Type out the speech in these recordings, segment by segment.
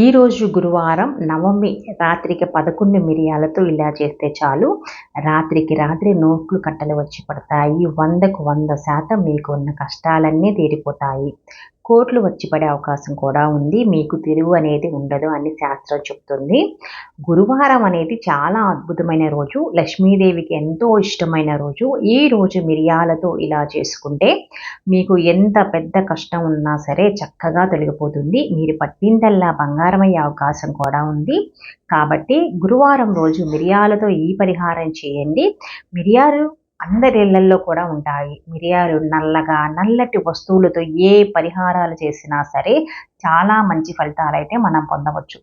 ఈరోజు గురువారం నవమి రాత్రికి పదకొండు మిరియాలతో ఇలా చేస్తే చాలు. రాత్రికి రాత్రి నోట్లు కట్టలు వచ్చి పడతాయి. వందకు వంద శాతం మీకు ఉన్న కష్టాలన్నీ తీరిపోతాయి. కోట్లు వచ్చి పడే అవకాశం కూడా ఉంది. మీకు తిరుగు అనేది ఉండదు అని శాస్త్రం చెప్తుంది. గురువారం అనేది చాలా అద్భుతమైన రోజు. లక్ష్మీదేవికి ఎంతో ఇష్టమైన రోజు. ఈ రోజు మిరియాలతో ఇలా చేసుకుంటే మీకు ఎంత పెద్ద కష్టం ఉన్నా సరే చక్కగా తొలగిపోతుంది. మీరు పట్టిందల్లా బంగారం అయ్యే అవకాశం కూడా ఉంది. కాబట్టి గురువారం రోజు మిరియాలతో ఈ పరిహారం చేయండి. మిరియాలు అందరి ఇళ్ళల్లో కూడా ఉంటాయి. మిరియాలు నల్లగా నల్లటి వస్తువులతో ఏ పరిహారాలు చేసినా సరే చాలా మంచి ఫలితాలు అయితే మనం పొందవచ్చు.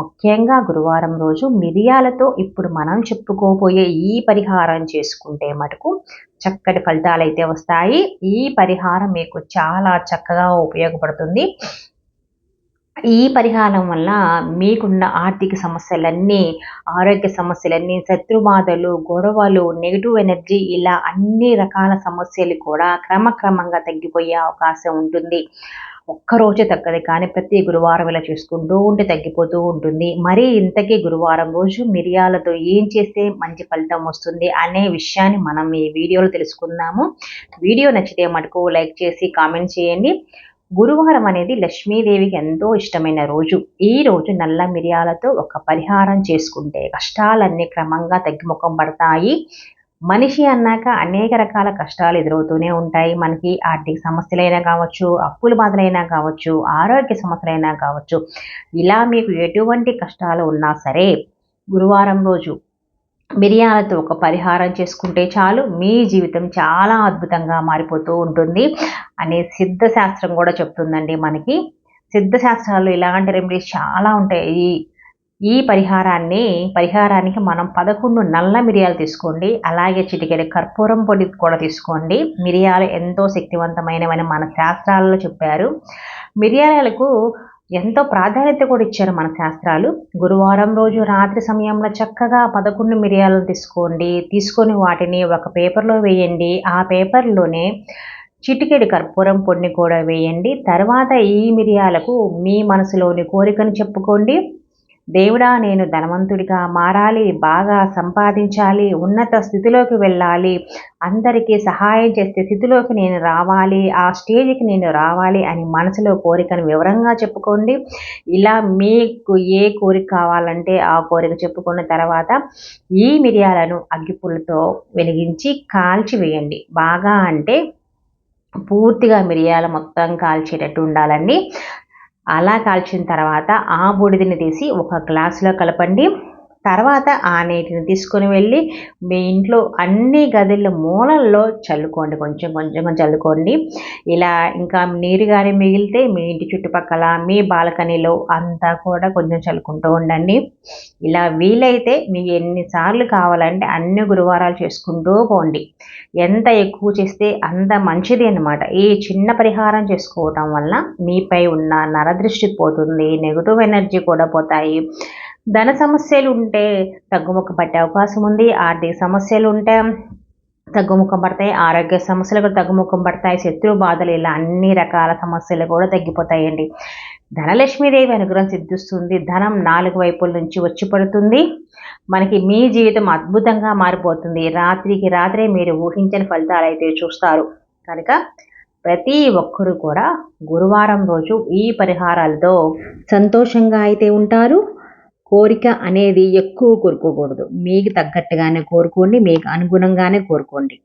ముఖ్యంగా గురువారం రోజు మిరియాలతో ఇప్పుడు మనం చెప్పుకోబోయే ఈ పరిహారం చేసుకుంటే మటుకు చక్కటి ఫలితాలు అయితే వస్తాయి. ఈ పరిహారం మీకు చాలా చక్కగా ఉపయోగపడుతుంది. ఈ పరిహారం వల్ల మీకున్న ఆర్థిక సమస్యలన్నీ ఆరోగ్య సమస్యలన్నీ శత్రుబాధలు గొడవలు నెగిటివ్ ఎనర్జీ ఇలా అన్ని రకాల సమస్యలు కూడా క్రమక్రమంగా తగ్గిపోయే అవకాశం ఉంటుంది. ఒక్కరోజే తగ్గదు కానీ ప్రతి గురువారం ఇలా చూసుకుంటూ ఉంటే తగ్గిపోతూ ఉంటుంది. మరి ఇంతకీ గురువారం రోజు మిరియాలతో ఏం చేస్తే మంచి ఫలితం వస్తుంది అనే విషయాన్ని మనం ఈ వీడియోలో తెలుసుకుందాము. వీడియో నచ్చితే మటుకు లైక్ చేసి కామెంట్ చేయండి. గురువారం అనేది లక్ష్మీదేవికి ఎంతో ఇష్టమైన రోజు. ఈ రోజు నల్ల మిరియాలతో ఒక పరిహారం చేసుకుంటే కష్టాలన్నీ క్రమంగా తగ్గిముఖం పడతాయి. మనిషి అన్నాక అనేక రకాల కష్టాలు ఎదురవుతూనే ఉంటాయి. మనకి ఆర్థిక సమస్యలైనా కావచ్చు అప్పుల బాధలైనా కావచ్చు ఆరోగ్య సమస్యలైనా కావచ్చు. ఇలా మీకు ఎటువంటి కష్టాలు ఉన్నా సరే గురువారం రోజు మిరియాలతో ఒక పరిహారం చేసుకుంటే చాలు మీ జీవితం చాలా అద్భుతంగా మారిపోతూ ఉంటుంది అనే సిద్ధశాస్త్రం కూడా చెప్తుందండి మనకి. సిద్ధశాస్త్రాలు ఇలాంటి రెమెడీస్ చాలా ఉంటాయి. ఈ ఈ పరిహారాన్ని పరిహారానికి మనం పదకొండు నల్ల మిరియాలు తీసుకోండి అలాగే చిటికెడ కర్పూరం పొడి కూడా తీసుకోండి. మిరియాలు ఎంతో శక్తివంతమైనవని మన శాస్త్రాలలో చెప్పారు. మిరియాలకు ఎంతో ప్రాధాన్యత కూడా ఇచ్చారు మన శాస్త్రాలు. గురువారం రోజు రాత్రి సమయంలో చక్కగా పదకొండు మిరియాలను తీసుకోండి. తీసుకొని వాటిని ఒక పేపర్లో వేయండి. ఆ పేపర్లోనే చిటికెడు కర్పూరం పొడిని కూడా వేయండి. తర్వాత ఈ మిరియాలకు మీ మనసులోని కోరికను చెప్పుకోండి. దేవుడా నేను ధనవంతుడిగా మారాలి బాగా సంపాదించాలి ఉన్నత స్థితిలోకి వెళ్ళాలి అందరికీ సహాయం చేసే స్థితిలోకి నేను రావాలి ఆ స్టేజ్కి నేను రావాలి అని మనసులో కోరికను వివరంగా చెప్పుకోండి. ఇలా మీకు ఏ కోరిక కావాలంటే ఆ కోరిక చెప్పుకున్న తర్వాత ఈ మిరియాలను అగ్గిపుల్లతో వెలిగించి కాల్చివేయండి బాగా అంటే పూర్తిగా మిరియాల మొత్తం కాల్చేటట్టు ఉండాలండి. అలా కాల్చిన తర్వాత ఆ బూడిదని తీసి ఒక గ్లాసులో కలపండి. తర్వాత ఆ నీటిని తీసుకొని వెళ్ళి మీ ఇంట్లో అన్ని గదుల మూలల్లో చల్లుకోండి. కొంచెం కొంచెం చల్లుకోండి. ఇలా ఇంకా నీరు కానీ మిగిలితే మీ ఇంటి చుట్టుపక్కల మీ బాల్కనీలో అంతా కూడా కొంచెం చల్లుకుంటూ ఉండండి. ఇలా వీలైతే మీకు ఎన్నిసార్లు కావాలంటే అన్ని గురువారాలు చేసుకుంటూ పోండి. ఎంత ఎక్కువ చేస్తే అంత మంచిది అనమాట ఈ చిన్న పరిహారం చేసుకోవటం వల్ల మీపై ఉన్న నరదృష్టి పోతుంది నెగిటివ్ ఎనర్జీ కూడా పోతాయి. ధన సమస్యలు ఉంటే తగ్గుముఖం పట్టే అవకాశం ఉంది. ఆర్థిక సమస్యలు ఉంటే తగ్గుముఖం పడతాయి. ఆరోగ్య సమస్యలు కూడా తగ్గుముఖం పడతాయి. శత్రు బాధలు ఇలా అన్ని రకాల సమస్యలు కూడా తగ్గిపోతాయండి. ధనలక్ష్మీదేవి అనుగ్రహం సిద్ధిస్తుంది. ధనం నాలుగు వైపుల నుంచి వచ్చి పడుతుంది. మనకి మీ జీవితం అద్భుతంగా మారిపోతుంది. రాత్రికి రాత్రే మీరు ఊహించని ఫలితాలు అయితే చూస్తారు. కనుక ప్రతి ఒక్కరు కూడా గురువారం రోజు ఈ పరిహారాలతో సంతోషంగా అయితే ఉంటారు. కోరిక అనేది ఎక్కువ కోరుకోకూడదు. మీకు తగ్గట్టుగానే కోరుకోండి మీకు అనుగుణంగానే కోరుకోండి.